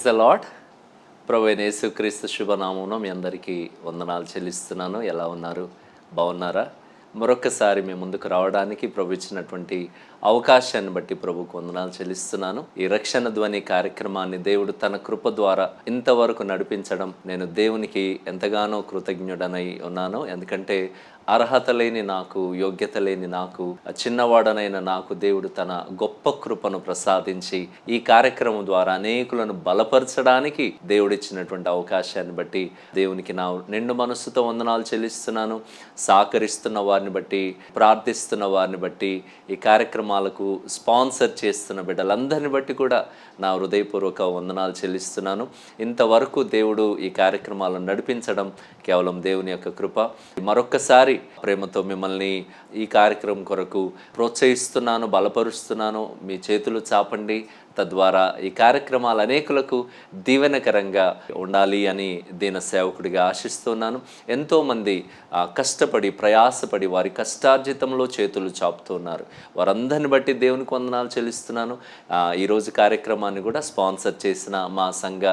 Praise the lord Praveen యేసుక్రీస్తు శుభనామం మీ అందరికీ వందనాలు చెల్లిస్తున్నాను. ఎలా ఉన్నారు? బాగున్నారా? మరొకసారి మీ ముందుకు రావడానికి ప్రభు ఇచ్చినటువంటి అవకాశాన్ని బట్టి ప్రభుకు వందనాలు చెల్లిస్తున్నాను. ఈ రక్షణ ధ్వని కార్యక్రమాన్ని దేవుడు తన కృప ద్వారా ఇంతవరకు నడిపించడం నేను దేవునికి ఎంతగానో కృతజ్ఞుడనై ఉన్నాను. ఎందుకంటే అర్హత లేని నాకు యోగ్యత లేని నాకు చిన్నవాడనైన నాకు దేవుడు తన గొప్ప కృపను ప్రసాదించి ఈ కార్యక్రమం ద్వారా అనేకులను బలపరచడానికి దేవుడిచ్చినటువంటి అవకాశాన్ని బట్టి దేవునికి నా నిండు మనస్సుతో వందనాలు చెల్లిస్తున్నాను. సహకరిస్తున్న వారిని బట్టి ప్రార్థిస్తున్న వారిని బట్టి ఈ కార్యక్రమాలకు స్పాన్సర్ చేస్తున్న బిడ్డలందరిని బట్టి కూడా నా హృదయపూర్వక వందనాలు చెల్లిస్తున్నాను. ఇంతవరకు దేవుడు ఈ కార్యక్రమాలను నడిపించడం కేవలం దేవుని యొక్క కృప. మరొక్కసారి ప్రేమతో మిమ్మల్ని ఈ కార్యక్రమం కొరకు ప్రోత్సహిస్తున్నాను బలపరుస్తున్నాను. మీ చేతులు చాపండి. తద్వారా ఈ కార్యక్రమాలు అనేకులకు దీవెనకరంగా ఉండాలి అని దీన సేవకుడిగా ఆశిస్తున్నాను. ఎంతోమంది కష్టపడి ప్రయాసపడి వారి కష్టార్జితంలో చేతులు చాపుతున్నారు వారందరిని బట్టి దేవునికి వందనాలు చెల్లిస్తున్నాను. ఈరోజు కార్యక్రమాన్ని కూడా స్పాన్సర్ చేసిన మా సంఘ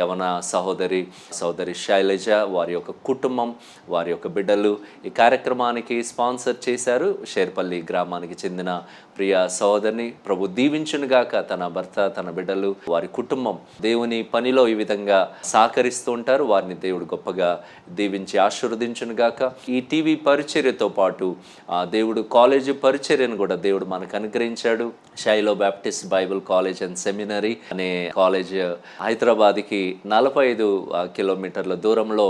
యవన సహోదరి సహోదరి శైలజ వారి యొక్క కుటుంబం వారి యొక్క బిడ్డలు ఈ కార్యక్రమానికి స్పాన్సర్ చేశారు. షేర్పల్లి గ్రామానికి చెందిన ప్రియ సహోదరిని ప్రభు దీవించునుగాక తన భర్త తన బిడ్డలు వారి కుటుంబం దేవుని పనిలో ఈ విధంగా సహకరిస్తూ ఉంటారు. వారిని దేవుడు గొప్పగా దీవించి ఆశీర్వదించునుగాక ఈ టీవీ పరిచర్యతో పాటు ఆ దేవుడు కాలేజీ పరిచర్యను కూడా దేవుడు మనకు అనుగ్రహించాడు. Shiloh Baptist Bible college and seminary అనే కాలేజ్ హైదరాబాద్కి నలభై ఐదు కిలోమీటర్ల దూరంలో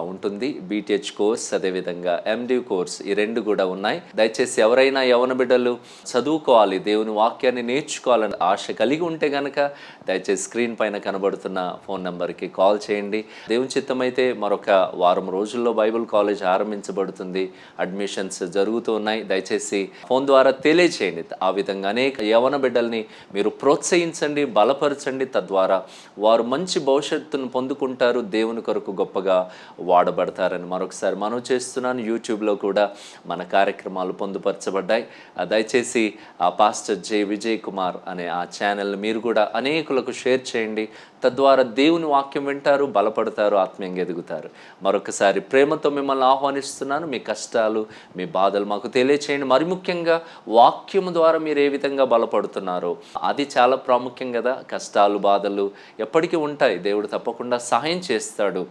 ఉంటుంది. బీటీహెచ్ కోర్స్ అదేవిధంగా ఎండి కోర్స్ ఈ రెండు కూడా ఉన్నాయి. దయచేసి ఎవరైనా యవన బిడ్డలు చదువుకోవాలి దేవుని వాక్యాన్ని నేర్చుకోవాలని ఆశ కలిగి ఉంటే గనక దయచేసి స్క్రీన్ పైన కనబడుతున్న ఫోన్ నెంబర్కి కాల్ చేయండి. దేవుని చిత్తమైతే మరొక వారం రోజుల్లో బైబిల్ కాలేజ్ ఆరంభించబడుతుంది. అడ్మిషన్స్ జరుగుతూ ఉన్నాయి. దయచేసి ఫోన్ ద్వారా తెలియచేయండి. ఆ విధంగా అనేక యవన బిడ్డల్ని మీరు ప్రోత్సహించండి బలపరచండి. తద్వారా వారు మంచి భవిష్యత్తును పొందుకుంటారు. దేవుని కొరకు గొప్పగా వాడబడతారని మరొకసారి మనం చేస్తున్నాను. యూట్యూబ్లో కూడా మన కార్యక్రమాలు పొందుపరచబడ్డాయి. దయచేసి ఆ పాస్టర్ జే విజయ్ కుమార్ అనే ఆ ఛానల్ మీరు కూడా అనేకులకు షేర్ చేయండి. తద్వారా దేవుని వాక్యం వింటారు బలపడతారు ఆత్మీయంగా ఎదుగుతారు. మరొకసారి ప్రేమతో మిమ్మల్ని ఆహ్వానిస్తున్నాను. మీ కష్టాలు మీ బాధలు మాకు తెలియచేయండి. మరి ముఖ్యంగా వాక్యము ద్వారా మీరు ఏ విధంగా బలపడుతున్నారో. అది చాలా ప్రాముఖ్యం కదా. కష్టాలు బాధలు ఎప్పటికీ ఉంటాయి. దేవుడు తప్పకుండా సహాయం చేస్తాడు.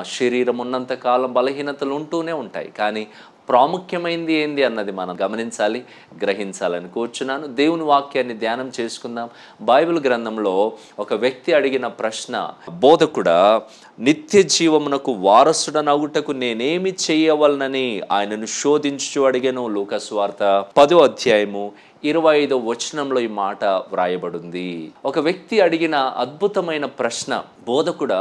శరీరం ఉన్నంత కాలం బలహీనతలు ఉంటూనే ఉంటాయి. కానీ ప్రాముఖ్యమైనది ఏంది అన్నది మనం గమనించాలి గ్రహించాలని కూర్చున్నాను. దేవుని వాక్యాన్ని ధ్యానం చేసుకుందాం. బైబిల్ గ్రంథంలో ఒక వ్యక్తి అడిగిన ప్రశ్న బోధకుడా నిత్య జీవమునకు వారసుడనగుటకు నేనేమి చేయవలనని ఆయనను శోధించు అడిగాను? లోకస్వార్త పదో అధ్యాయము ఇరవై ఐదో వచనంలో ఈ మాట వ్రాయబడింది. ఒక వ్యక్తి అడిగిన అద్భుతమైన ప్రశ్న బోధకుడ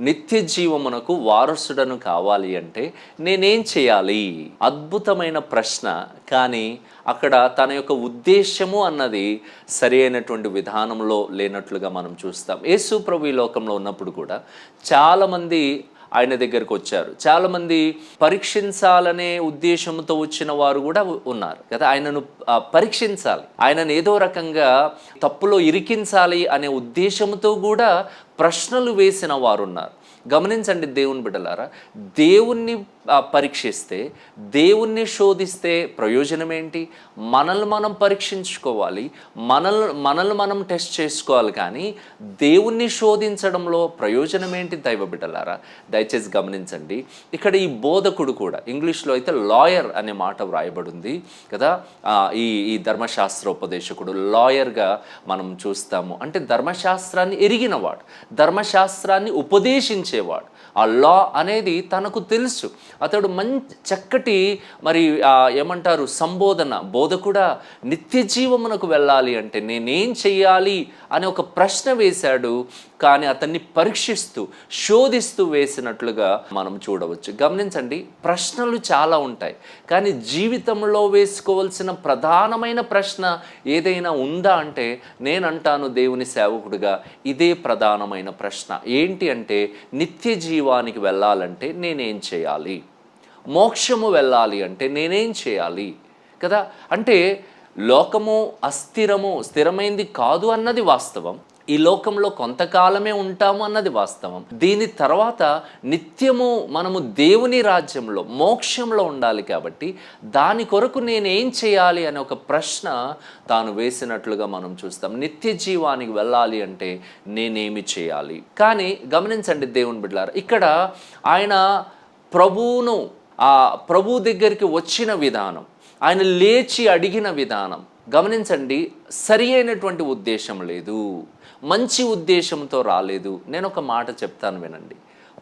నిత్య జీవమునకు వారసుడను కావాలి అంటే నేనేం చేయాలి? అద్భుతమైన ప్రశ్న కానీ అక్కడ తన యొక్క ఉద్దేశము అన్నది సరి అయినటువంటి విధానంలో లేనట్లుగా మనం చూస్తాం. యేసు ప్రభు ఈ లోకంలో ఉన్నప్పుడు కూడా చాలామంది ఆయన దగ్గరకు వచ్చారు. చాలామంది పరీక్షించాలనే ఉద్దేశంతో వచ్చిన వారు కూడా ఉన్నారు. కదా ఆయనను పరీక్షించాలి. ఆయనను ఏదో రకంగా తప్పులో ఇరికించాలి అనే ఉద్దేశంతో కూడా ప్రశ్నలు వేసిన వారు ఉన్నారు గమనించండి దేవుని బిడ్డలారా దేవుణ్ణి పరీక్షిస్తే దేవుణ్ణి శోధిస్తే ప్రయోజనం ఏంటి మనల్ని మనం పరీక్షించుకోవాలి మనల్ మనల్ని మనం టెస్ట్ చేసుకోవాలి కానీ దేవుణ్ణి శోధించడంలో ప్రయోజనం ఏంటి దైవ బిడ్డలారా? దయచేసి గమనించండి. ఇక్కడ ఈ బోధకుడు కూడా ఇంగ్లీష్లో అయితే లాయర్ అనే మాట వ్రాయబడింది కదా? ఈ ఈ ఈ ధర్మశాస్త్రోపదేశకుడు లాయర్గా మనం చూస్తాము. అంటే ధర్మశాస్త్రాన్ని ఎరిగినవాడు ధర్మశాస్త్రాన్ని ఉపదేశించేవాడు ఆ లా అనేది తనకు తెలుసు. అతడు మంచి చక్కటి మరి ఆ, ఏమంటారు సంబోధన బోధకుడా నిత్య జీవమునకు వెళ్ళాలి అంటే నేనేం చెయ్యాలి అని ఒక ప్రశ్న వేశాడు. కానీ అతన్ని పరీక్షిస్తూ శోధిస్తూ వేసినట్లుగా మనం చూడవచ్చు. గమనించండి ప్రశ్నలు చాలా ఉంటాయి. కానీ జీవితంలో వేసుకోవాల్సిన ప్రధానమైన ప్రశ్న ఏదైనా ఉందా అంటే నేనంటాను దేవుని సేవకుడిగా ఇదే ప్రధానమైన ప్రశ్న. ఏంటి అంటే నిత్య జీవానికి వెళ్ళాలంటే నేనేం చేయాలి? మోక్షము వెళ్ళాలి అంటే నేనేం చేయాలి? కదా? అంటే లోకము అస్థిరము స్థిరమైంది కాదు అన్నది వాస్తవం. ఈ లోకంలో కొంతకాలమే ఉంటాము అన్నది వాస్తవం. దీని తర్వాత నిత్యము మనము దేవుని రాజ్యంలో మోక్షంలో ఉండాలి కాబట్టి దాని కొరకు నేనేం చేయాలి అనే ఒక ప్రశ్న తాను వేసినట్లుగా మనం చూస్తాం. నిత్య జీవానికి వెళ్ళాలి అంటే నేనేమి చేయాలి? కానీ గమనించండి దేవుని బిడ్డారు ఇక్కడ ఆయన ప్రభువును ఆ ప్రభు దగ్గరికి వచ్చిన విధానం ఆయన లేచి అడిగిన విధానం గమనించండి సరి అయినటువంటి ఉద్దేశం లేదు. మంచి ఉద్దేశంతో రాలేదు. నేను ఒక మాట చెప్తాను వినండి.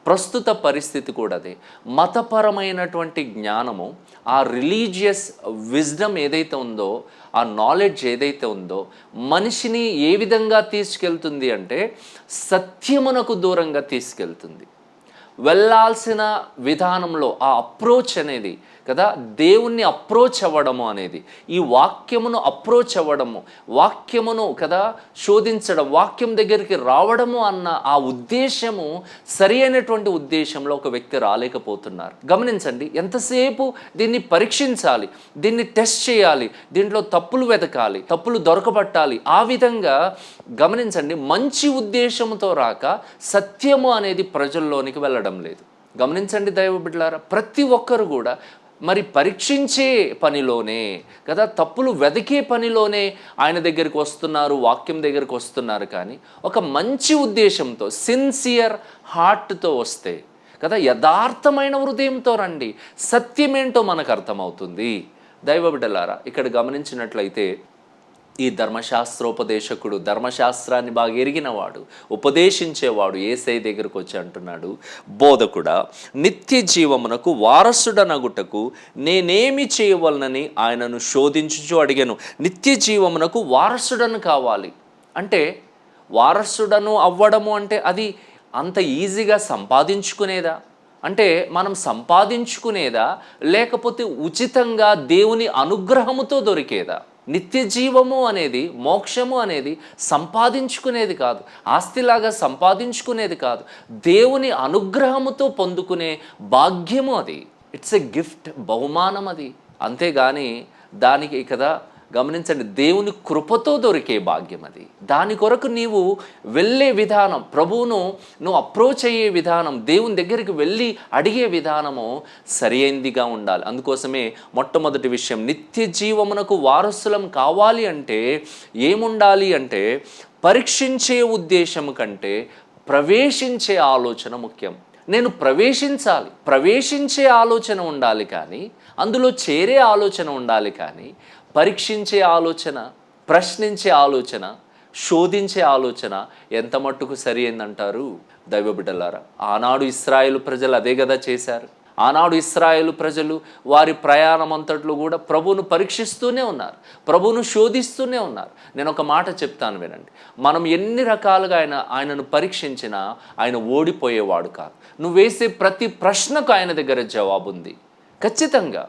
ప్రస్తుత పరిస్థితి కూడా అదే. మతపరమైనటువంటి జ్ఞానము ఆ రిలీజియస్ విజ్డమ్ ఏదైతే ఉందో ఆ నాలెడ్జ్ ఏదైతే ఉందో మనిషిని ఏ విధంగా తీసుకెళ్తుంది అంటే సత్యమునకు దూరంగా తీసుకెళ్తుంది. వెళ్ళాల్సిన విధానంలో ఆ అప్రోచ్ అనేది కదా? దేవుణ్ణి అప్రోచ్ అవ్వడము అనేది. ఈ వాక్యమును అప్రోచ్ అవ్వడము వాక్యమును కదా శోధించడం వాక్యం దగ్గరికి రావడము అన్న ఆ ఉద్దేశము సరి అయినటువంటి ఉద్దేశంలో ఒక వ్యక్తి రాలేకపోతున్నారు. గమనించండి ఎంతసేపు దీన్ని పరీక్షించాలి దీన్ని టెస్ట్ చేయాలి దీంట్లో తప్పులు వెతకాలి తప్పులు దొరకబట్టాలి ఆ విధంగా గమనించండి మంచి ఉద్దేశంతో రాక సత్యము అనేది ప్రజల్లోనికి వెళ్ళడం లేదు. గమనించండి దైవ బిడ్డలారా ప్రతి ఒక్కరు కూడా మరి పరీక్షించే పనిలోనే కదా తప్పులు వెతికే పనిలోనే ఆయన దగ్గరికి వస్తున్నారు వాక్యం దగ్గరికి వస్తున్నారు కానీ ఒక మంచి ఉద్దేశంతో సిన్సియర్ హార్ట్తో వస్తే కదా యథార్థమైన హృదయంతో రండి. సత్యమేంటో మనకు అర్థమవుతుంది. దైవ బిడ్డలారా ఇక్కడ గమనించినట్లయితే ఈ ధర్మశాస్త్రోపదేశకుడు ధర్మశాస్త్రాన్ని బాగా ఎరిగినవాడు ఉపదేశించేవాడు ఏసై దగ్గరకు వచ్చి అంటున్నాడు బోధకుడా నిత్య జీవమునకు వారసుడనగుటకు నేనేమి చేయవలనని ఆయనను శోధించుచు అడిగాను. నిత్య జీవమునకు వారసుడను కావాలి. అంటే వారసుడను అవ్వడము అంటే అది అంత ఈజీగా సంపాదించుకునేదా? అంటే మనం సంపాదించుకునేదా? లేకపోతే ఉచితంగా దేవుని అనుగ్రహముతో దొరికేదా? నిత్య జీవము అనేది మోక్షము అనేది సంపాదించుకునేది కాదు. ఆస్తిలాగా సంపాదించుకునేది కాదు. దేవుని అనుగ్రహముతో పొందుకునే భాగ్యము అది. ఇట్స్ ఎ గిఫ్ట్ బహుమానం అది. అంతేగాని దానికి కదా గమనించండి దేవుని కృపతో దొరికే భాగ్యం అది. దాని కొరకు నీవు వెళ్ళే విధానం ప్రభువును నువ్వు అప్రోచ్ అయ్యే విధానం దేవుని దగ్గరికి వెళ్ళి అడిగే విధానము సరైందిగా ఉండాలి. అందుకోసమే మొట్టమొదటి విషయం నిత్య జీవమునకు వారసులం కావాలి అంటే ఏముండాలి అంటే పరీక్షించే ఉద్దేశం కంటే ప్రవేశించే ఆలోచన ముఖ్యం. నేను ప్రవేశించాలి ప్రవేశించే ఆలోచన ఉండాలి కానీ అందులో చేరే ఆలోచన ఉండాలి కానీ పరీక్షించే ఆలోచన ప్రశ్నించే ఆలోచన శోధించే ఆలోచన ఎంత మట్టుకు సరి అయిందంటారు? దైవబిడ్డలారా ఆనాడు ఇస్రాయేల్ ప్రజలు అదే కదా చేశారు. ఆనాడు ఇస్రాయేల్ ప్రజలు వారి ప్రయాణం అంతట్లో కూడా ప్రభువును పరీక్షిస్తూనే ఉన్నారు ప్రభువును శోధిస్తూనే ఉన్నారు. నేను ఒక మాట చెప్తాను వినండి. మనం ఎన్ని రకాలుగా ఆయన ఆయనను పరీక్షించినా ఆయన ఓడిపోయేవాడు కాదు. నువ్వు వేసే ప్రతి ప్రశ్నకు ఆయన దగ్గర జవాబు ఉంది ఖచ్చితంగా.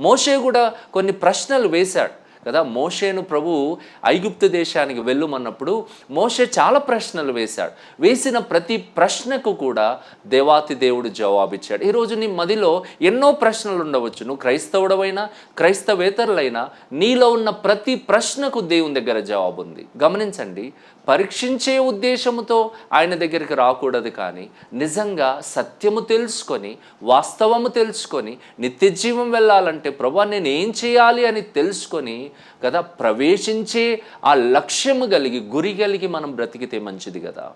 మోషే కూడా కొన్ని ప్రశ్నలు వేశాడు. కదా? మోషేను ప్రభు ఐగుప్తు దేశానికి వెళ్ళమన్నప్పుడు మోషే చాలా ప్రశ్నలు వేశాడు. వేసిన ప్రతి ప్రశ్నకు కూడా దేవాతి దేవుడు జవాబిచ్చాడు. ఈరోజు నీ మదిలో ఎన్నో ప్రశ్నలు ఉండవచ్చు. నువ్వు క్రైస్తవుడవైనా క్రైస్తవేతరులైనా నీలో ఉన్న ప్రతి ప్రశ్నకు దేవుని దగ్గర జవాబు ఉంది గమనించండి పరీక్షించే ఉద్దేశముతో ఆయన దగ్గరికి రాకూడదు కానీ నిజంగా సత్యము తెలుసుకొని వాస్తవము తెలుసుకొని నిత్యజీవం వెళ్ళాలంటే ప్రభా నేను ఏం చేయాలి అని తెలుసుకొని కదా? ప్రవేశించే ఆ లక్ష్యము కలిగి గురి కలిగి మనం బ్రతికితే మంచిది కదా?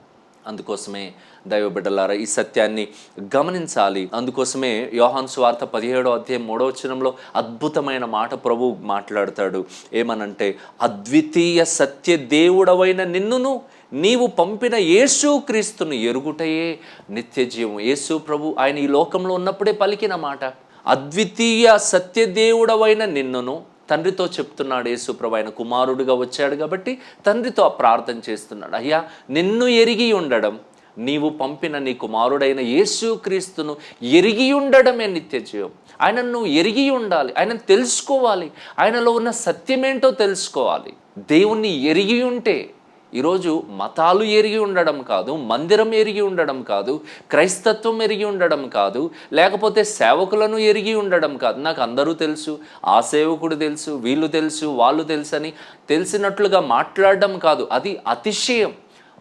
అందుకోసమే దైవ బిడ్డలారా ఈ సత్యాన్ని గమనించాలి. అందుకోసమే యోహాన్ స్వార్థ పదిహేడో అధ్యాయం మూడో వచనంలో అద్భుతమైన మాట ప్రభు మాట్లాడతాడు. ఏమనంటే అద్వితీయ సత్య దేవుడవైన నిన్నును నీవు పంపిన యేసు క్రీస్తుని ఎరుగుటయే నిత్య జీవం. యేసు ప్రభు ఆయన ఈ లోకంలో ఉన్నప్పుడే పలికిన మాట అద్వితీయ సత్యదేవుడవైన నిన్నును తండ్రితో చెప్తున్నాడు యేసుప్రభు ఆయన కుమారుడిగా వచ్చాడు కాబట్టి తండ్రితో ప్రార్థన చేస్తున్నాడు. అయ్యా నిన్ను ఎరిగి ఉండడం నీవు పంపిన నీ కుమారుడైన యేసుక్రీస్తును ఎరిగి ఉండడమే నిత్య జీవం. ఆయన నువ్వు ఎరిగి ఉండాలి ఆయనను తెలుసుకోవాలి ఆయనలో ఉన్న సత్యమేంటో తెలుసుకోవాలి. దేవుణ్ణి ఎరిగి ఉంటే ఈరోజు మతాలు ఎరిగి ఉండడం కాదు మందిరం ఎరిగి ఉండడం కాదు క్రైస్తత్వం ఎరిగి ఉండడం కాదు లేకపోతే సేవకులను ఎరిగి ఉండడం కాదు. నాకు అందరూ తెలుసు ఆ సేవకుడు తెలుసు వీళ్ళు తెలుసు వాళ్ళు తెలుసు అని తెలిసినట్లుగా మాట్లాడడం కాదు. అది అతిశయం.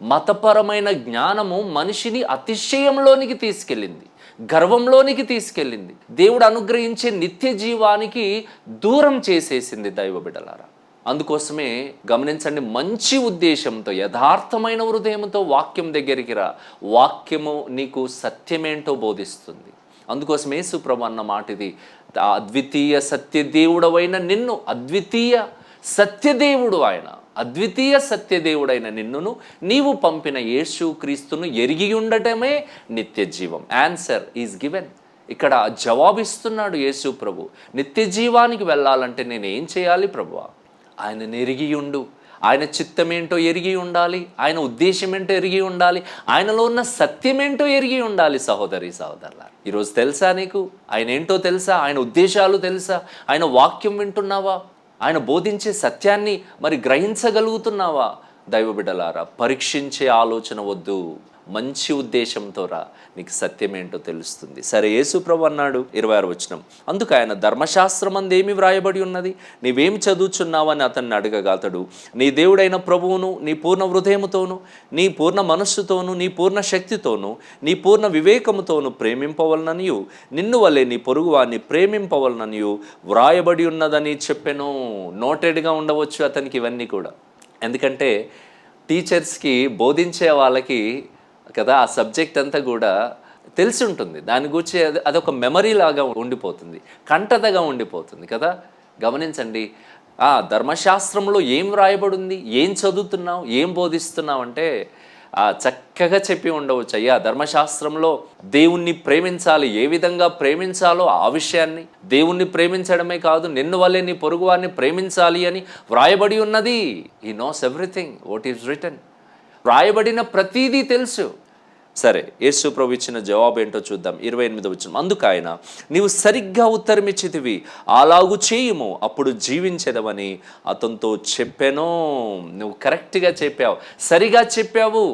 మతపరమైన జ్ఞానము మనిషిని అతిశయంలోనికి తీసుకెళ్ళింది గర్వంలోనికి తీసుకెళ్ళింది. దేవుడు అనుగ్రహించే నిత్య జీవానికి దూరం చేసేసింది దైవ బిడ్డలారా. అందుకోసమే గమనించండి మంచి ఉద్దేశంతో యథార్థమైన హృదయంతో వాక్యం దగ్గరికి రా. వాక్యము నీకు సత్యమేంటో బోధిస్తుంది. అందుకోసం యేసుప్రభు అన్న మాట ఇది అద్వితీయ సత్యదేవుడవైన నిన్ను అద్వితీయ సత్యదేవుడు ఆయన అద్వితీయ సత్యదేవుడైన నిన్నును నీవు పంపిన యేసు క్రీస్తును ఎరిగి ఉండటమే నిత్య జీవం. ఆన్సర్ ఈజ్ గివెన్ ఇక్కడ జవాబిస్తున్నాడు యేసు ప్రభు. నిత్య జీవానికి వెళ్ళాలంటే నేను ఏం చేయాలి ప్రభువా? ఆయన ఎరిగి ఉండు. ఆయన చిత్తమేంటో ఎరిగి ఉండాలి. ఆయన ఉద్దేశం ఏంటో ఎరిగి ఉండాలి. ఆయనలో ఉన్న సత్యమేంటో ఎరిగి ఉండాలి సహోదరి సహోదరుల ఈరోజు తెలుసా నీకు? ఆయన ఏంటో తెలుసా? ఆయన ఉద్దేశాలు తెలుసా? ఆయన వాక్యం వింటున్నావా? ఆయన బోధించే సత్యాన్ని మరి గ్రహించగలుగుతున్నావా? దైవ బిడ్డలారా పరీక్షించే ఆలోచన వద్దు. మంచి ఉద్దేశంతో రా నీకు సత్యమేంటో తెలుస్తుంది. సరే యేసుప్రభు అన్నాడు ఇరవై ఆరు వచనం. అందుకు ఆయన ధర్మశాస్త్రం అందేమి వ్రాయబడి ఉన్నది? నీవేమి చదువుచున్నావని అతన్ని అడగగా అతడు నీ దేవుడైన ప్రభువును నీ పూర్ణ హృదయముతోను నీ పూర్ణ మనస్సుతోను నీ పూర్ణ శక్తితోను నీ పూర్ణ వివేకముతోను ప్రేమింపవలననియు నిన్ను వల్లే నీ పొరుగు వారిని ప్రేమింపవలననియు వ్రాయబడి ఉన్నదని చెప్పాను. నోటెడ్గా ఉండవచ్చు అతనికి ఇవన్నీ కూడా. ఎందుకంటే టీచర్స్కి బోధించే వాళ్ళకి కదా ఆ సబ్జెక్ట్ అంతా కూడా తెలిసి ఉంటుంది దాని గురించి అది అదొక మెమరీ లాగా ఉండిపోతుంది. కంటతగా ఉండిపోతుంది కదా. గమనించండి. ఆ ధర్మశాస్త్రంలో ఏం రాయబడింది ఏం చదువుతున్నావు? ఏం బోధిస్తున్నావు? అంటే ఆ చక్కగా చెప్పి ఉండవచ్చు. అయ్యా ధర్మశాస్త్రంలో దేవుణ్ణి ప్రేమించాలి. ఏ విధంగా ప్రేమించాలో ఆ విషయాన్ని. దేవుణ్ణి ప్రేమించడమే కాదు నిన్ను వల్లే నీ పొరుగువారిని ప్రేమించాలి అని వ్రాయబడి ఉన్నది. He knows everything what is written వ్రాయబడిన ప్రతీదీ తెలుసు. సరే యేసు ప్రభు ఇచ్చిన జవాబు ఏంటో చూద్దాం. ఇరవై ఎనిమిది వచ్చిన అందుకు ఆయన నీవు సరిగ్గా ఉత్తరం ఇచ్చితివి అలాగు చేయుము అప్పుడు జీవించదవని అతనితో చెప్పాను. నువ్వు కరెక్ట్గా చెప్పావు సరిగా చెప్పావు.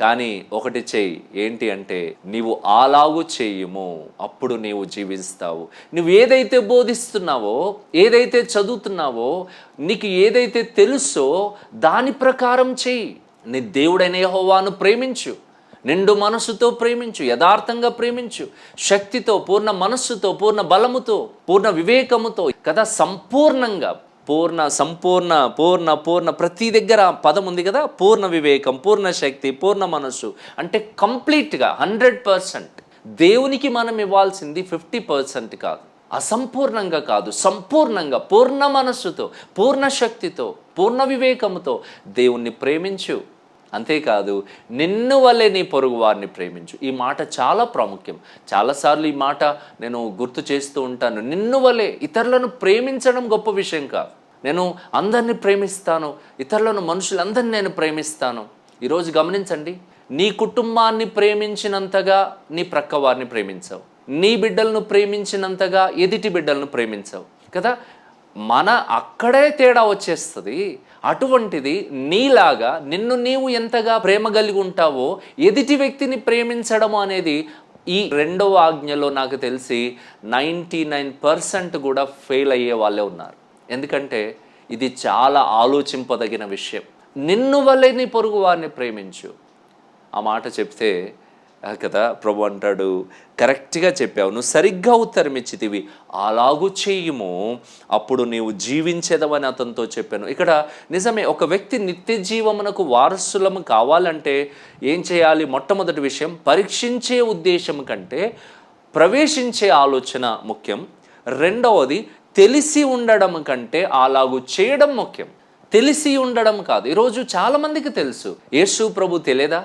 కానీ ఒకటి చెయ్యి ఏంటి అంటే నీవు అలాగు చేయుము అప్పుడు నీవు జీవిస్తావు. నువ్వు ఏదైతే బోధిస్తున్నావో ఏదైతే చదువుతున్నావో నీకు ఏదైతే తెలుసో దాని ప్రకారం చెయ్యి. నీ దేవుడైన యహోవాను ప్రేమించు. నిండు మనస్సుతో ప్రేమించు యథార్థంగా ప్రేమించు. శక్తితో పూర్ణ మనస్సుతో పూర్ణ బలముతో పూర్ణ వివేకముతో కదా సంపూర్ణంగా పూర్ణ సంపూర్ణ పూర్ణ పూర్ణ ప్రతి దగ్గర పదం ఉంది కదా? పూర్ణ వివేకం పూర్ణ శక్తి పూర్ణ మనస్సు. అంటే కంప్లీట్గా హండ్రెడ్ పర్సెంట్. దేవునికి మనం ఇవ్వాల్సింది ఫిఫ్టీ పర్సెంట్ కాదు. అసంపూర్ణంగా కాదు. సంపూర్ణంగా పూర్ణ మనస్సుతో పూర్ణ శక్తితో పూర్ణ వివేకముతో దేవుణ్ణి ప్రేమించు. అంతేకాదు నిన్ను వల్లే నీ పొరుగు వారిని ప్రేమించు. ఈ మాట చాలా ప్రాముఖ్యం. చాలాసార్లు ఈ మాట నేను గుర్తు చేస్తూ ఉంటాను. నిన్ను వల్లే ఇతరులను ప్రేమించడం గొప్ప విషయం కాదు. నేను అందరినీ ప్రేమిస్తాను. ఇతరులను మనుషులందరినీ నేను ప్రేమిస్తాను. ఈరోజు గమనించండి. నీ కుటుంబాన్ని ప్రేమించినంతగా నీ ప్రక్క వారిని ప్రేమించవు. నీ బిడ్డలను ప్రేమించినంతగా ఎదుటి బిడ్డలను ప్రేమించవు. కదా? మన అక్కడే తేడా వచ్చేస్తుంది. అటువంటిది నీలాగా నిన్ను నీవు ఎంతగా ప్రేమ కలిగి ఉంటావో ఎదుటి వ్యక్తిని ప్రేమించడం అనేది ఈ రెండవ ఆజ్ఞలో నాకు తెలిసి నైంటీ నైన్ పర్సెంట్ కూడా ఫెయిల్ అయ్యే వాళ్ళే ఉన్నారు. ఎందుకంటే ఇది చాలా ఆలోచింపదగిన విషయం. నిన్ను వల్లే నీ పొరుగు వారిని ప్రేమించు. ఆ మాట చెప్తే కదా ప్రభు అంటాడు కరెక్ట్గా చెప్పావు నువ్వు సరిగ్గా ఉత్తరం ఇచ్చితివి అలాగూ చేయుము. అప్పుడు నీవు జీవించేదవని అతనితో చెప్పాను. ఇక్కడ నిజమే ఒక వ్యక్తి నిత్య జీవమునకు వారసులము కావాలంటే ఏం చేయాలి? మొట్టమొదటి విషయం పరీక్షించే ఉద్దేశం కంటే ప్రవేశించే ఆలోచన ముఖ్యం. రెండవది తెలిసి ఉండడం కంటే అలాగూ చేయడం ముఖ్యం. తెలిసి ఉండడం కాదు. ఈరోజు చాలామందికి తెలుసు. యేసు ప్రభు తెలియదా?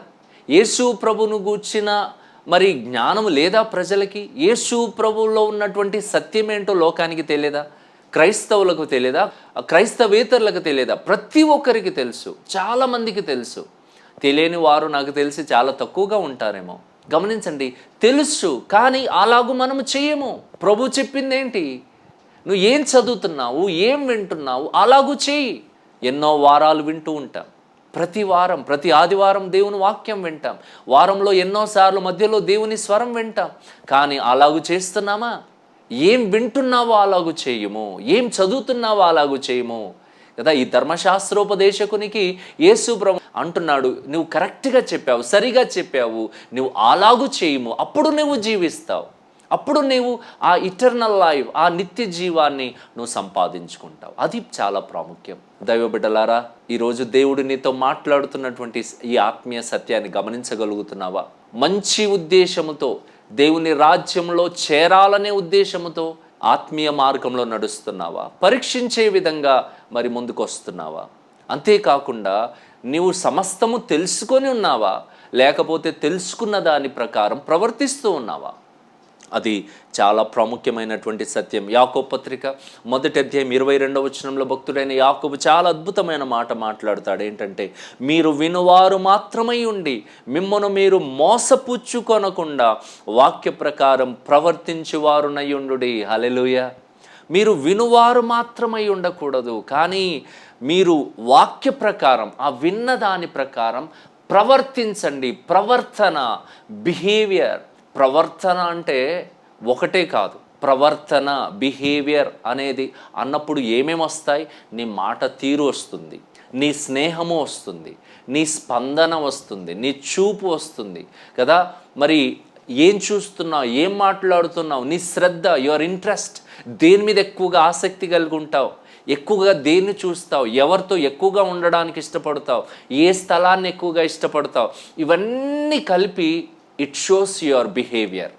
యేసు ప్రభును గూర్చిన మరి జ్ఞానం లేదా ప్రజలకి? యేసు ప్రభువులో ఉన్నటువంటి సత్యం ఏంటో లోకానికి తెలియదా? క్రైస్తవులకు తెలియదా? క్రైస్తవేతరులకు తెలియదా? ప్రతి ఒక్కరికి తెలుసు. చాలామందికి తెలుసు. తెలియని వారు నాకు తెలిసి చాలా తక్కువగా ఉంటారేమో. గమనించండి. తెలుసు కానీ అలాగూ మనము చేయము. ప్రభు చెప్పింది ఏంటి నువ్వు ఏం చదువుతున్నావు? ఏం వింటున్నావు? అలాగూ చేయి. ఎన్నో వారాలు వింటూ ఉంటాం. ప్రతి వారం ప్రతి ఆదివారం దేవుని వాక్యం వింటాం. వారంలో ఎన్నోసార్లు మధ్యలో దేవుని స్వరం వింటాం. కానీ అలాగూ చేస్తున్నామా? ఏం వింటున్నావో అలాగూ చేయము. ఏం చదువుతున్నావో అలాగూ చేయము. కదా ఈ ధర్మశాస్త్రోపదేశకునికి యేసు ప్రభు అంటున్నాడు నువ్వు కరెక్ట్గా చెప్పావు సరిగా చెప్పావు. నువ్వు అలాగు చేయము. అప్పుడు నువ్వు జీవిస్తావు. అప్పుడు నీవు ఆ ఇటర్నల్ లైఫ్ ఆ నిత్య జీవాన్ని నువ్వు సంపాదించుకుంటావు. అది చాలా ప్రాముఖ్యం. దైవ బిడ్డలారా ఈరోజు దేవుడు నీతో మాట్లాడుతున్నటువంటి ఈ ఆత్మీయ సత్యాన్ని గమనించగలుగుతున్నావా? మంచి ఉద్దేశముతో దేవుని రాజ్యంలో చేరాలనే ఉద్దేశముతో ఆత్మీయ మార్గంలో నడుస్తున్నావా? పరీక్షించే విధంగా మరి ముందుకు వస్తున్నావా అంతేకాకుండా నీవు సమస్తము తెలుసుకొని ఉన్నావా? లేకపోతే తెలుసుకున్న దాని ప్రకారం ప్రవర్తిస్తూ ఉన్నావా? అది చాలా ప్రాముఖ్యమైనటువంటి సత్యం. యాకో పత్రిక మొదటి అధ్యాయం ఇరవై రెండవ వచనంలో భక్తుడైన యాకోబు చాలా అద్భుతమైన మాట మాట్లాడతాడు. ఏంటంటే మీరు వినువారు మాత్రమై ఉండి మిమ్మను మీరు మోసపుచ్చుకొనకుండా వాక్య ప్రకారం ప్రవర్తించువారునయ్యుండుడి హలెలుయ మీరు వినువారు మాత్రమై ఉండకూడదు కానీ మీరు వాక్య ప్రకారం ఆ విన్న దాని ప్రకారం ప్రవర్తించండి. ప్రవర్తన బిహేవియర్ ప్రవర్తన అంటే ఒకటే కాదు. ప్రవర్తన బిహేవియర్ అనేది అన్నప్పుడు ఏమేమి వస్తాయి? నీ మాట తీరు వస్తుంది నీ స్నేహము వస్తుంది నీ స్పందన వస్తుంది నీ చూపు వస్తుంది కదా? మరి ఏం చూస్తున్నావు? ఏం మాట్లాడుతున్నావు? నీ శ్రద్ధ యువర్ ఇంట్రెస్ట్ దేని మీద ఎక్కువగా ఆసక్తి కలిగి ఉంటావు? ఎక్కువగా దేన్ని చూస్తావు? ఎవరితో ఎక్కువగా ఉండడానికి ఇష్టపడతావు? ఏ స్థలాన్ని ఎక్కువగా ఇష్టపడతావు? ఇవన్నీ కలిపి ఇట్ షోస్ యువర్ బిహేవియర్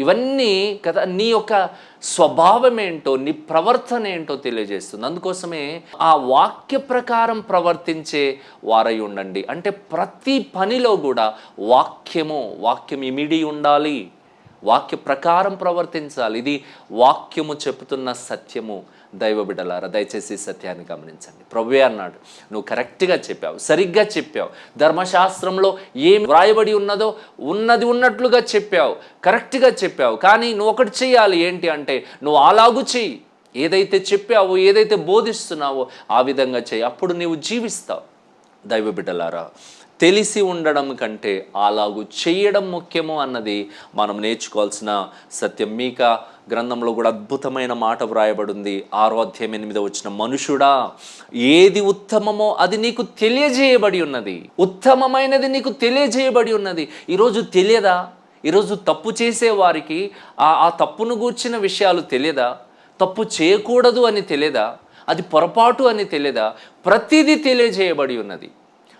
ఇవన్నీ కదా నీ యొక్క స్వభావం ఏంటో నీ ప్రవర్తన ఏంటో తెలియజేస్తుంది. అందుకోసమే ఆ వాక్య ప్రకారం ప్రవర్తించే వారై ఉండండి. అంటే ప్రతి పనిలో కూడా వాక్యము వాక్యం ఇమిడి ఉండాలి. వాక్య ప్రకారం ప్రవర్తించాలి. ఇది వాక్యము చెబుతున్న సత్యము. దైవ బిడ్డలారా దయచేసి సత్యాన్ని గమనించండి. ప్రభువే అన్నాడు నువ్వు కరెక్ట్గా చెప్పావు సరిగ్గా చెప్పావు. ధర్మశాస్త్రంలో ఏం వ్రాయబడి ఉన్నదో ఉన్నది ఉన్నట్లుగా చెప్పావు కరెక్ట్గా చెప్పావు. కానీ నువ్వు ఒకటి చేయాలి ఏంటి అంటే నువ్వు అలాగు చెయ్యి. ఏదైతే చెప్పావో ఏదైతే బోధిస్తున్నావో ఆ విధంగా చేయి అప్పుడు నీవు జీవిస్తావు. దైవ బిడ్డలారా తెలిసి ఉండడం కంటే అలాగు చేయడం ముఖ్యము అన్నది మనం నేర్చుకోవాల్సిన సత్యం. మీక గ్రంథంలో కూడా అద్భుతమైన మాట వ్రాయబడింది. ఆరో అధ్యాయం ఎనిమిది వచ్చిన మనుషుడా ఏది ఉత్తమమో అది నీకు తెలియజేయబడి ఉన్నది. ఉత్తమమైనది నీకు తెలియజేయబడి ఉన్నది. ఈరోజు తెలియదా? ఈరోజు తప్పు చేసే వారికి ఆ తప్పును గూర్చిన విషయాలు తెలియదా? తప్పు చేయకూడదు అని తెలియదా? అది పొరపాటు అని తెలియదా ప్రతిదీ తెలియజేయబడి ఉన్నది.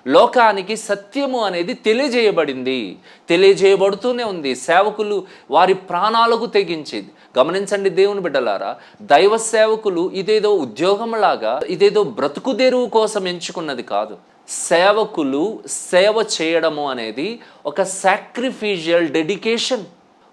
లోకానికి సత్యము అనేది తెలియజేయబడింది. తెలియజేయబడుతూనే ఉంది. సేవకులు వారి ప్రాణాలకు తెగించేది. గమనించండి దేవుని బిడ్డలారా దైవ సేవకులు ఇదేదో ఉద్యోగంలాగా ఇదేదో బ్రతుకుదెరువు కోసం ఎంచుకున్నది కాదు. సేవకులు సేవ చేయడము అనేది ఒక సాక్రిఫిషియల్ డెడికేషన్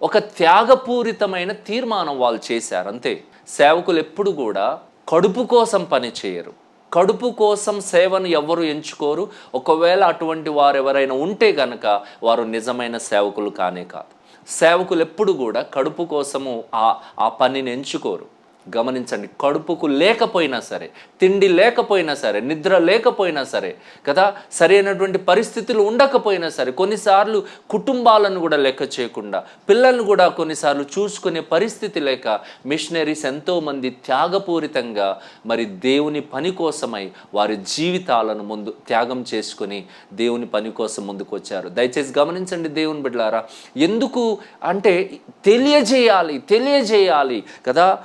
ఒక త్యాగపూరితమైన తీర్మానం వాళ్ళు చేశారు. అంతే. సేవకులు ఎప్పుడు కూడా కడుపు కోసం పని చేయరు. కడుపు కోసం సేవను ఎవరు ఎంచుకోరు. ఒకవేళ అటువంటి వారు ఎవరైనా ఉంటే గనక వారు నిజమైన సేవకులు కానే కాదు. సేవకులు ఎప్పుడు కూడా కడుపు కోసము ఆ ఆ పనిని ఎంచుకోరు. గమనించండి. కడుపుకు లేకపోయినా సరే తిండి లేకపోయినా సరే నిద్ర లేకపోయినా సరే కదా? సరైనటువంటి పరిస్థితులు ఉండకపోయినా సరే కొన్నిసార్లు కుటుంబాలను కూడా లెక్క చేయకుండా పిల్లలను కూడా కొన్నిసార్లు చూసుకునే పరిస్థితి లేక మిషనరీస్ ఎంతోమంది త్యాగపూరితంగా మరి దేవుని పని కోసమై వారి జీవితాలను ముందు త్యాగం చేసుకుని దేవుని పని కోసం ముందుకు వచ్చారు. దయచేసి గమనించండి దేవుని బిడ్డలారా ఎందుకు అంటే తెలియజేయాలి తెలియజేయాలి కదా?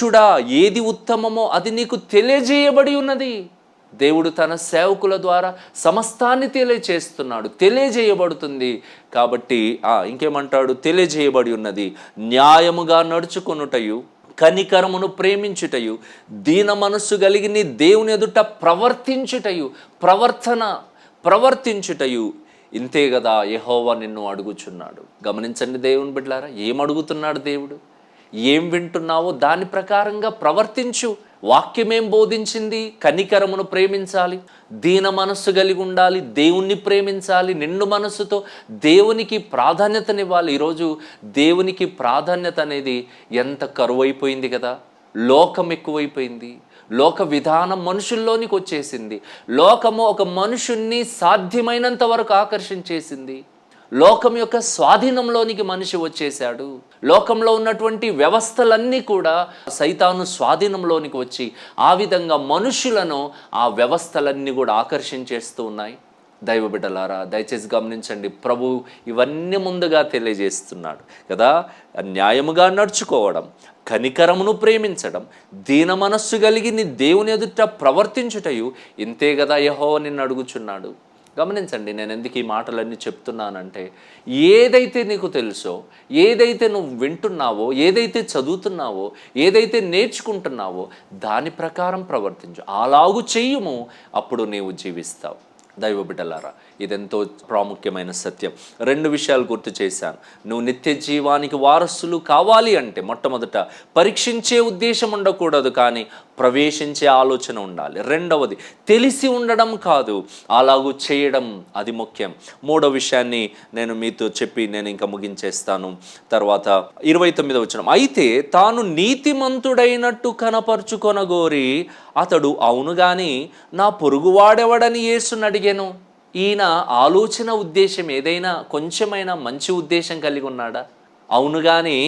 మనుషుడా ఏది ఉత్తమమో అది నీకు తెలియజేయబడి ఉన్నది. దేవుడు తన సేవకుల ద్వారా సమస్తాన్ని తెలియచేస్తున్నాడు తెలియజేయబడుతుంది. కాబట్టి ఆ ఇంకేమంటాడు? తెలియజేయబడి ఉన్నది. న్యాయముగా నడుచుకొనుటయు కనికరమును ప్రేమించుటయు దీన మనస్సు కలిగి నీ దేవుని ఎదుట ప్రవర్తించుటయు ప్రవర్తన ప్రవర్తించుటయు. ఇంతే కదా యహోవా నిన్ను అడుగుచున్నాడు. గమనించండి దేవుని బిడ్డారా ఏం అడుగుతున్నాడు దేవుడు? ఏం వింటున్నావో దాని ప్రకారంగా ప్రవర్తించు. వాక్యమేం బోధించింది? కనికరమును ప్రేమించాలి. దీన మనస్సు కలిగి ఉండాలి. దేవుణ్ణి ప్రేమించాలి. నిండు మనస్సుతో దేవునికి ప్రాధాన్యతనివ్వాలి. ఈరోజు దేవునికి ప్రాధాన్యత అనేది ఎంత కరువైపోయింది కదా. లోకం ఎక్కువైపోయింది. లోక విధానం మనుషుల్లోనికి వచ్చేసింది. లోకము ఒక మనుషుణ్ణి సాధ్యమైనంత వరకు ఆకర్షించేసింది. లోకం యొక్క స్వాధీనంలోనికి మనిషి వచ్చేసాడు లోకంలో ఉన్నటువంటి వ్యవస్థలన్నీ కూడా సైతాను స్వాధీనంలోనికి వచ్చి ఆ విధంగా మనుషులను ఆ వ్యవస్థలన్నీ కూడా ఆకర్షించేస్తూ ఉన్నాయి. దైవ బిడ్డలారా దయచేసి గమనించండి. ప్రభు ఇవన్నీ ముందుగా తెలియజేస్తున్నాడు. కదా? న్యాయముగా నడుచుకోవడం కనికరమును ప్రేమించడం దీన మనస్సు కలిగి నీ దేవుని ఎదుట ప్రవర్తించుటయు ఇంతే కదా యహో నిన్ను అడుగుచున్నాడు. గమనించండి నేను ఎందుకు ఈ మాటలన్నీ చెప్తున్నానంటే ఏదైతే నీకు తెలుసో ఏదైతే నువ్వు వింటున్నావో ఏదైతే చదువుతున్నావో ఏదైతే నేర్చుకుంటున్నావో దాని ప్రకారం ప్రవర్తించు. అలాగు చెయ్యము అప్పుడు నీవు జీవిస్తావు. దైవ బిడ్డలారా ఇదెంతో ప్రాముఖ్యమైన సత్యం. రెండు విషయాలు గుర్తు చేశాను. నువ్వు నిత్య జీవానికి వారసులు కావాలి అంటే మొట్టమొదట పరీక్షించే ఉద్దేశం ఉండకూడదు కానీ ప్రవేశించే ఆలోచన ఉండాలి. రెండవది తెలిసి ఉండడం కాదు అలాగూ చేయడం అది ముఖ్యం. మూడో విషయాన్ని నేను మీతో చెప్పి నేను ఇంకా ముగించేస్తాను. తర్వాత ఇరవై తొమ్మిదో వచ్చిన అయితే తాను నీతిమంతుడైనట్టు కనపరుచుకొనగోరి అతడు అవును కానీ నా పొరుగువాడెవడని యేసుని అడిగాను ఈయన ఆలోచన ఉద్దేశం ఏదైనా కొంచెమైనా మంచి ఉద్దేశం కలిగి ఉన్నాడా? అవును కానీ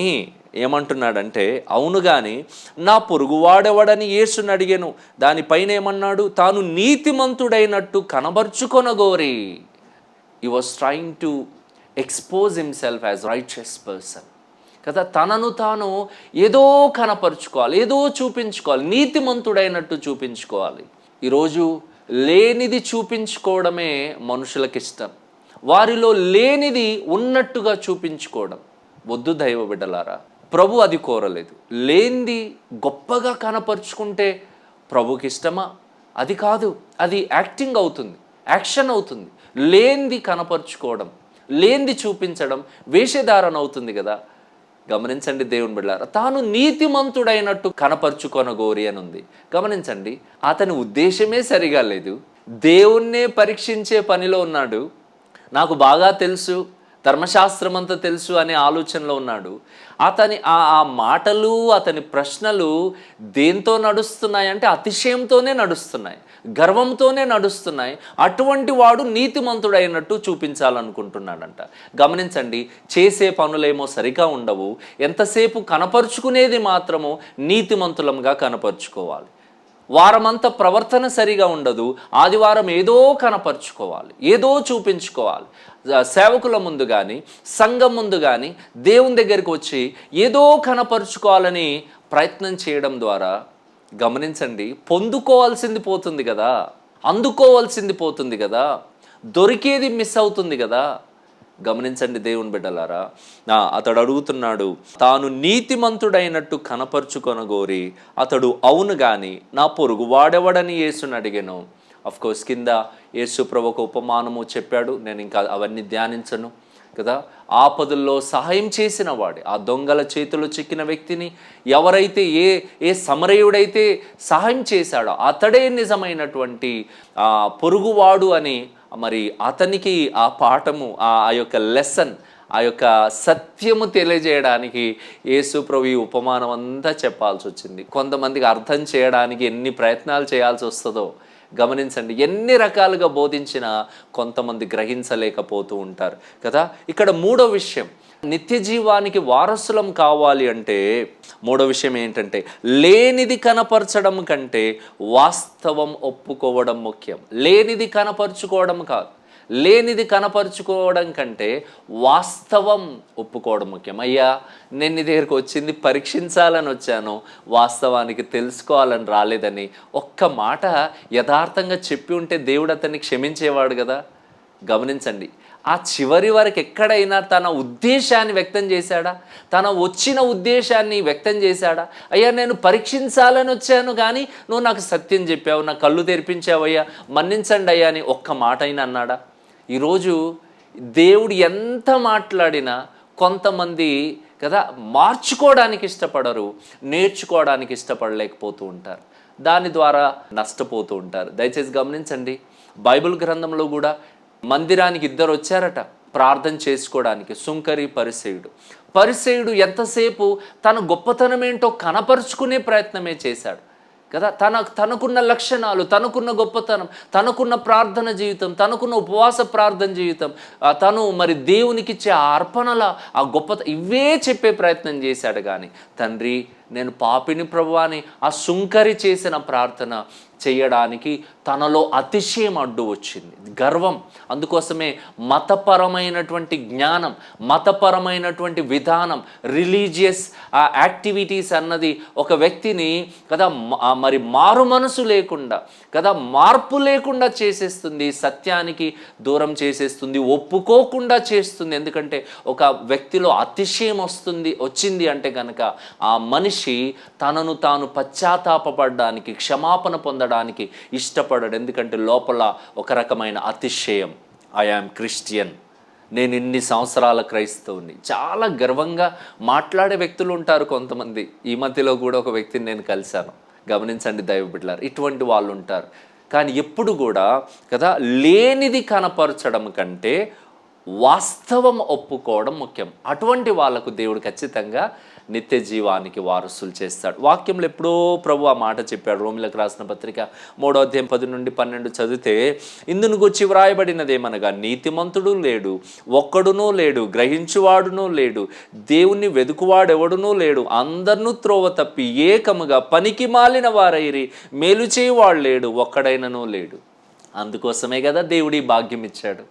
ఏమంటున్నాడంటే అవును కానీ నా పొరుగువాడెవడని యేసుని అడిగాను. దానిపైన ఏమన్నాడు? తాను నీతిమంతుడైనట్టు కనబరుచుకొనగోరి. He was trying to expose himself as righteous person కదా తనను తాను ఏదో కనపరుచుకోవాలి ఏదో చూపించుకోవాలి నీతిమంతుడైనట్టు చూపించుకోవాలి. ఈరోజు లేనిది చూపించుకోవడమే మనుషులకు ఇష్టం వారిలో లేనిది ఉన్నట్టుగా చూపించుకోవడం. వద్దు దైవ బిడ్డలారా ప్రభు అది కోరలేదు. లేనిది గొప్పగా కనపరుచుకుంటే ప్రభుకి ఇష్టమా అది కాదు అది యాక్టింగ్ అవుతుంది యాక్షన్ అవుతుంది. లేనిది కనపరుచుకోవడం లేనిది చూపించడం వేషధారణ అవుతుంది కదా. గమనించండి దేవుని బిడ్డారా తాను నీతిమంతుడైనట్టు కనపరుచుకొనగోరి అని ఉంది. గమనించండి అతని ఉద్దేశమే సరిగా లేదు. దేవుణ్ణే పరీక్షించే పనిలో ఉన్నాడు. నాకు బాగా తెలుసు. ధర్మశాస్త్రం అంతా తెలుసు అనే ఆలోచనలో ఉన్నాడు. అతని ఆ ఆ మాటలు అతని ప్రశ్నలు దేంతో నడుస్తున్నాయంటే అతిశయంతోనే నడుస్తున్నాయి. గర్వంతోనే నడుస్తున్నాయి. అటువంటి వాడు నీతిమంతుడైనట్టు చూపించాలనుకుంటున్నాడంట. గమనించండి చేసే పనులేమో సరిగా ఉండవు. ఎంతసేపు కనపరుచుకునేది మాత్రము నీతిమంతులంగా కనపరుచుకోవాలి. వారమంతా ప్రవర్తన సరిగా ఉండదు. ఆదివారం ఏదో కనపరుచుకోవాలి. ఏదో చూపించుకోవాలి. సేవకుల ముందు కానీ సంఘం ముందు కానీ దేవుని దగ్గరికి వచ్చి ఏదో కనపరుచుకోవాలని ప్రయత్నం చేయడం ద్వారా గమనించండి పొందుకోవాల్సింది పోతుంది కదా. అందుకోవాల్సింది పోతుంది కదా. దొరికేది మిస్ అవుతుంది కదా. గమనించండి దేవుని బిడ్డలారా. అతడు అడుగుతున్నాడు తాను నీతిమంతుడైనట్టు కనపరుచుకొనగోరి అతడు అవును గాని నా పొరుగు వాడెవడని యేసుని అడిగాను. కోర్స్ కింద యేసు ప్రభు ఒక ఉపమానము చెప్పాడు. నేను ఇంకా అవన్నీ ధ్యానించను కదా? ఆపదల్లో సహాయం చేసిన వాడు. ఆ దొంగల చేతిలో చిక్కిన వ్యక్తిని ఎవరైతే ఏ ఏ సమరయుడైతే సహాయం చేశాడో అతడే నిజమైనటువంటి పొరుగువాడు అని మరి అతనికి ఆ పాఠము ఆ ఆ యొక్క లెసన్ ఆ యొక్క సత్యము తెలియజేయడానికి యేసు ప్రభు ఈ ఉపమానం అంతా చెప్పాల్సి వచ్చింది కొంతమందికి అర్థం చేయడానికి ఎన్ని ప్రయత్నాలు చేయాల్సి వస్తుందో గమనించండి ఎన్ని రకాలుగా బోధించినా కొంతమంది గ్రహించలేకపోతూ ఉంటారు కదా? ఇక్కడ మూడో విషయం నిత్య జీవానికి వారసులం కావాలి అంటే మూడో విషయం ఏంటంటే లేనిది కనపరచడం కంటే వాస్తవం ఒప్పుకోవడం ముఖ్యం. లేనిది కనపరుచుకోవడం కాదు. లేనిది కనపరుచుకోవడం కంటే వాస్తవం ఒప్పుకోవడం ముఖ్యం. అయ్యా నేను నీ దగ్గరికి వచ్చింది పరీక్షించాలని వచ్చాను. వాస్తవానికి తెలుసుకోవాలని రాలేదని ఒక్క మాట యథార్థంగా చెప్పి ఉంటే దేవుడు అతన్ని క్షమించేవాడు కదా? గమనించండి. ఆ చివరి వరకు ఎక్కడైనా తన ఉద్దేశాన్ని వ్యక్తం చేశాడా? తన వచ్చిన ఉద్దేశాన్ని వ్యక్తం చేశాడా? అయ్యా నేను పరీక్షించాలని వచ్చాను కానీ నువ్వు నాకు సత్యం చెప్పావు నా కళ్ళు తెరిపించావయ్యా మన్నించండి అయ్యా అని ఒక్క మాట అయినా అన్నాడా? ఈరోజు దేవుడు ఎంత మాట్లాడినా కొంతమంది కదా మార్చుకోవడానికి ఇష్టపడరు నేర్చుకోవడానికి ఇష్టపడలేకపోతూ ఉంటారు. దాని ద్వారా నష్టపోతూ ఉంటారు. దయచేసి గమనించండి. బైబిల్ గ్రంథంలో కూడా మందిరానికి ఇద్దరు వచ్చారట ప్రార్థన చేసుకోవడానికి సుంకరి పరిసేయుడు. పరిసేయుడు ఎంతసేపు తన గొప్పతనం ఏంటో కనపరుచుకునే ప్రయత్నమే చేశాడు. కదా? తన తనకున్న లక్షణాలు తనకున్న గొప్పతనం తనకున్న ప్రార్థన జీవితం తనకున్న ఉపవాస ప్రార్థన జీవితం తను మరి దేవునికిచ్చే ఆ అర్పణల ఆ గొప్ప ఇవే చెప్పే ప్రయత్నం చేశాడు కానీ తండ్రి నేను పాపిని ప్రభు అని ఆ సుంకరి చేసిన ప్రార్థన చేయడానికి తనలో అతిశయం అడ్డు వచ్చింది. గర్వం. అందుకోసమే మతపరమైనటువంటి జ్ఞానం మతపరమైనటువంటి విధానం రిలీజియస్ యాక్టివిటీస్ అన్నది ఒక వ్యక్తిని కదా మ- మరి మారు మనసు లేకుండా కదా మార్పు లేకుండా చేసేస్తుంది సత్యానికి దూరం చేసేస్తుంది ఒప్పుకోకుండా చేస్తుంది. ఎందుకంటే ఒక వ్యక్తిలో అతిశయం వస్తుంది వచ్చింది అంటే కనుక ఆ మనిషి తనను తాను పశ్చాత్తాపపడడానికి క్షమాపణ పొందడానికి ఇష్టపడడు. ఎందుకంటే లోపల ఒక రకమైన అతిశయం. ఐఆమ్ క్రిస్టియన్ నేను ఇన్ని సంవత్సరాల క్రైస్తవుని. చాలా గర్వంగా మాట్లాడే వ్యక్తులు ఉంటారు కొంతమంది. ఈ మధ్యలో కూడా ఒక వ్యక్తిని నేను కలిశాను. గమనించండి దైవ బిడ్డలారు ఇటువంటి వాళ్ళు ఉంటారు. కానీ ఎప్పుడు కూడా కదా లేనిది కనపరచడం కంటే వాస్తవం ఒప్పుకోవడం ముఖ్యం. అటువంటి వాళ్ళకు దేవుడు ఖచ్చితంగా నిత్య జీవానికి వారసులు చేస్తాడు. వాక్యంలో ఎప్పుడో ప్రభు ఆ మాట చెప్పాడు. రోమిలకు రాసిన పత్రిక మూడో అధ్యాయం పది నుండి పన్నెండు చదివితే ఇందును గుచ్చి వ్రాయబడినదేమనగా నీతిమంతుడు లేడు ఒక్కడునూ లేడు గ్రహించువాడునూ లేడు దేవుణ్ణి వెదుకువాడెవడునూ లేడు అందరినూ త్రోవ తప్పి ఏకముగా పనికి మాలిన వారైరి మేలు చేయువాడు లేడు ఒక్కడైననూ లేడు. అందుకోసమే కదా దేవుడి భాగ్యం ఇచ్చాడు.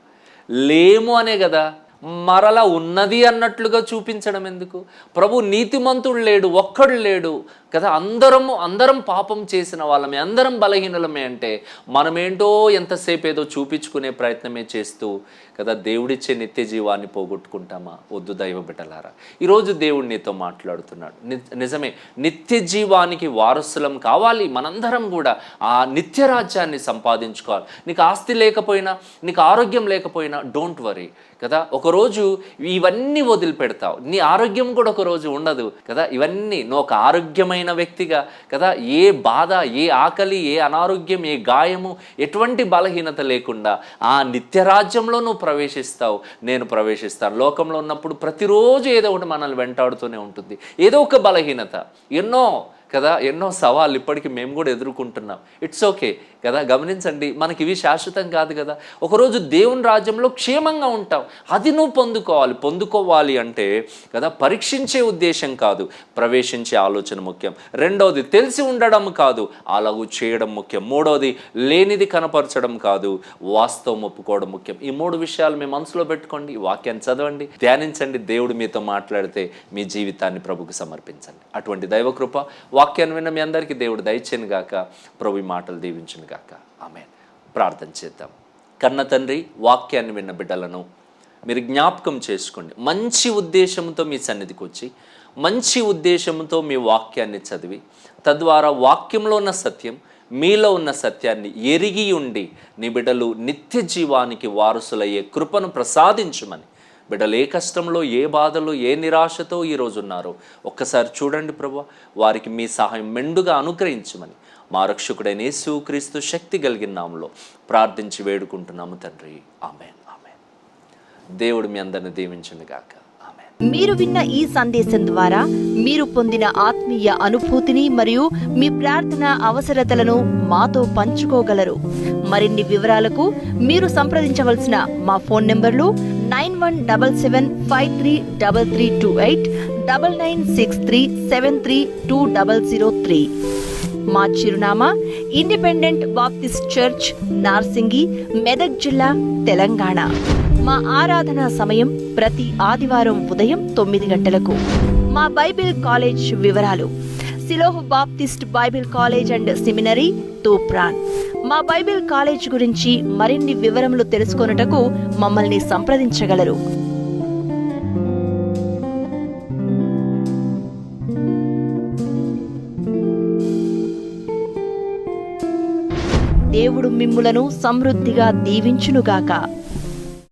లేము అనే కదా మరల ఉన్నది అన్నట్లుగా చూపించడం ఎందుకు? ప్రభు నీతిమంతుడు లేడు ఒక్కడు లేడు. కదా అందరము అందరం పాపం చేసిన వాళ్ళమే అందరం బలహీనులమే అంటే మనమేంటో ఎంతసేపు ఏదో చూపించుకునే ప్రయత్నమే చేస్తూ కదా దేవుడిచ్చే నిత్య జీవాన్ని పోగొట్టుకుంటామా? వద్దు దైవ బిడ్డలారా. ఈరోజు దేవుడు నీతో మాట్లాడుతున్నాడు. నిజమే నిత్య జీవానికి వారసులం కావాలి. మనందరం కూడా ఆ నిత్య రాజ్యాన్ని సంపాదించుకోవాలి. నీకు ఆస్తి లేకపోయినా నీకు ఆరోగ్యం లేకపోయినా డోంట్ వరీ కదా ఒకరోజు ఇవన్నీ వదిలిపెడతావు. నీ ఆరోగ్యం కూడా ఒకరోజు ఉండదు కదా ఇవన్నీ నువ్వు ఒక ఆరోగ్యమైన వ్యక్తిగా కదా? ఏ బాధ ఏ ఆకలి ఏ అనారోగ్యం ఏ గాయము ఎటువంటి బలహీనత లేకుండా ఆ నిత్యరాజ్యంలో నువ్వు ప్రవేశిస్తావు నేను ప్రవేశిస్తాను. లోకంలో ఉన్నప్పుడు ప్రతిరోజు ఏదో ఒకటి మనల్ని వెంటాడుతూనే ఉంటుంది. ఏదో ఒక బలహీనత. ఎన్నో కదా? ఎన్నో సవాళ్ళు ఇప్పటికీ మేము కూడా ఎదుర్కొంటున్నాం. ఇట్స్ ఓకే కదా? గమనించండి మనకి ఇవి శాశ్వతం కాదు కదా? ఒకరోజు దేవుని రాజ్యంలో క్షేమంగా ఉంటాం. అది నువ్వు పొందుకోవాలి. పొందుకోవాలి అంటే కదా పరీక్షించే ఉద్దేశం కాదు. ప్రవేశించే ఆలోచన ముఖ్యం. రెండవది తెలిసి ఉండడం కాదు. అలాగూ చేయడం ముఖ్యం. మూడవది లేనిది కనపరచడం కాదు. వాస్తవం ఒప్పుకోవడం ముఖ్యం. ఈ మూడు విషయాలు మీ మనసులో పెట్టుకోండి ఈ వాక్యాన్ని చదవండి ధ్యానించండి దేవుడు మీతో మాట్లాడితే మీ జీవితాన్ని ప్రభుకు సమర్పించండి. అటువంటి దైవకృప వాక్యాన్ని విన్న మీ అందరికీ దేవుడు దయచేను గాక. ప్రభు మాటలు దీవించును గాక. ఆమె ప్రార్థన చేద్దాం. కన్న తండ్రి వాక్యాన్ని విన్న బిడ్డలను మీరు జ్ఞాపకం చేసుకోండి. మంచి ఉద్దేశంతో మీ సన్నిధికి వచ్చి మంచి ఉద్దేశంతో మీ వాక్యాన్ని చదివి తద్వారా వాక్యంలో ఉన్న సత్యం మీలో ఉన్న సత్యాన్ని ఎరిగి ఉండి నీ బిడ్డలు నిత్య జీవానికి వారసులయ్యే కృపను ప్రసాదించుమని. బిడ్డలు ఏ కష్టంలో ఏ బాధలో ఏ నిరాశతో ఈరోజు ఉన్నారో ఒక్కసారి చూడండి ప్రభు. వారికి మీ సహాయం మెండుగా అనుగ్రహించమని. మా రక్షకుడైన యేసుక్రీస్తు శక్తి కలిగిన నామలో ప్రార్థించి వేడుకుంటున్నాము తండ్రి. ఆమెన్. ఆమెన్. దేవుడు మీ అందరిని దీవించింది గాక. మీరు విన్న ఈ సందేశం ద్వారా మీరు పొందిన ఆత్మీయ అనుభూతిని మరియు మీ ప్రార్థన అవసరతలను మాతో పంచుకోగలరు. మరిన్ని వివరాలకు మీరు సంప్రదించవలసిన మా ఫోన్ నంబర్లు nine one double seven five three double three two eight double nine six three seven three two double zero three. మా చిరునామా independent Baptist church Narsingi Medak జిల్లా తెలంగాణ. మా ఆరాధనా సమయం ప్రతి ఆదివారం ఉదయం తొమ్మిది గంటలకు. మా బైబిల్ కాలేజ్ వివరాలు. Shiloh Baptist Bible college and seminary Toopran. మా బైబిల్ కాలేజ్ గురించి మరిన్ని వివరములు తెలుసుకొనుటకు మమ్మల్ని సంప్రదించగలరు. దేవుడు మిమ్ములను సమృద్ధిగా దీవించునుగాక.